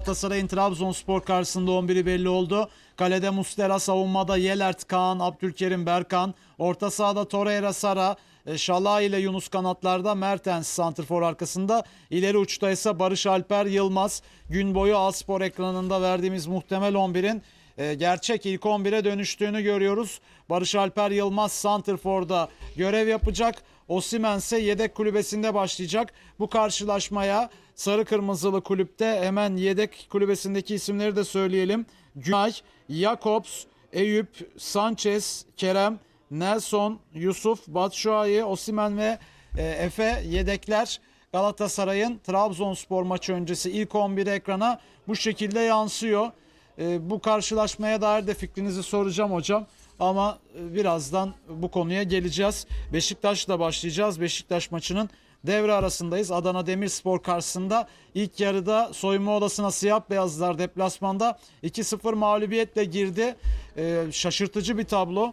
Galatasaray'ın Trabzonspor karşısında 11'i belli oldu. Kalede Mustera, savunmada Yelert, Kaan, Abdülkerim, Berkan. Orta sahada Torreira, Sara, e, Şalay ile Yunus kanatlarda, Mertens santrfor arkasında. İleri uçta ise Barış Alper, Yılmaz. Gün boyu Alspor ekranında verdiğimiz muhtemel 11'in e, gerçek ilk 11'e dönüştüğünü görüyoruz. Barış Alper Yılmaz Santrfor'da görev yapacak. Osimhen ise yedek kulübesinde başlayacak. Bu karşılaşmaya sarı kırmızılı kulüpte hemen yedek kulübesindeki isimleri de söyleyelim. Günay, Jakobs, Eyüp, Sanchez, Kerem, Nelson, Yusuf, Batshuayi, Osimhen ve e, Efe yedekler. Galatasaray'ın Trabzonspor maçı öncesi ilk 11 ekrana bu şekilde yansıyor. E, bu karşılaşmaya dair de fikrinizi soracağım hocam. Ama e, birazdan bu konuya geleceğiz. Beşiktaş'la başlayacağız. Beşiktaş maçının devre arasındayız. Adana Demirspor karşısında ilk yarıda soyunma odasına siyah beyazlar deplasmanda 2-0 mağlubiyetle girdi. E, şaşırtıcı bir tablo.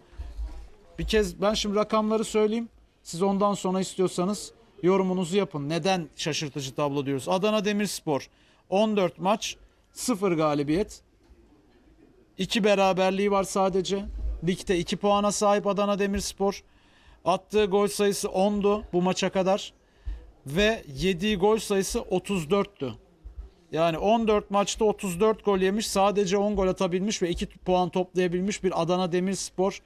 Bir kez ben şimdi rakamları söyleyeyim. Siz ondan sonra istiyorsanız yorumunuzu yapın. Neden şaşırtıcı tablo diyoruz? Adana Demirspor 14 maç 0 galibiyet. 2 beraberliği var sadece. Ligde 2 puana sahip Adana Demirspor. Attığı gol sayısı 10'du bu maça kadar. Ve yediği gol sayısı 34'tü. Yani 14 maçta 34 gol yemiş. Sadece 10 gol atabilmiş ve 2 puan toplayabilmiş bir Adana Demirspor.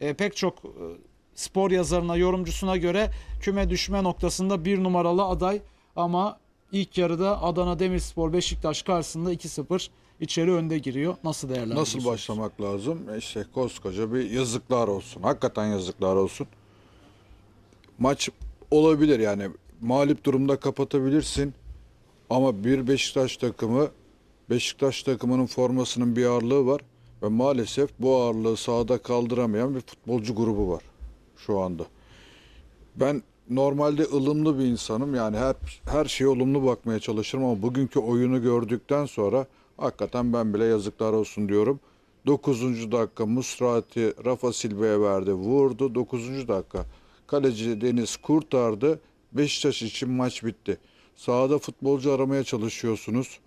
E, pek çok e, spor yazarına, yorumcusuna göre küme düşme noktasında bir numaralı aday. Ama ilk yarıda Adana Demirspor Beşiktaş karşısında 2-0 içeri önde giriyor. Nasıl değerlendiriyorsunuz? Nasıl başlamak lazım? E İşte koskoca bir yazıklar olsun. Hakikaten yazıklar olsun. Maç olabilir yani mağlup durumda kapatabilirsin. Ama bir Beşiktaş takımı Beşiktaş takımının formasının bir ağırlığı var ve maalesef bu ağırlığı sahada kaldıramayan bir futbolcu grubu var şu anda. Ben normalde ılımlı bir insanım yani her her şeye olumlu bakmaya çalışırım ama bugünkü oyunu gördükten sonra hakikaten ben bile yazıklar olsun diyorum. 9. dakika Musrati Rafa Silva'ya verdi vurdu 9. dakika kaleci Deniz kurtardı Beşiktaş için maç bitti. Sahada futbolcu aramaya çalışıyorsunuz.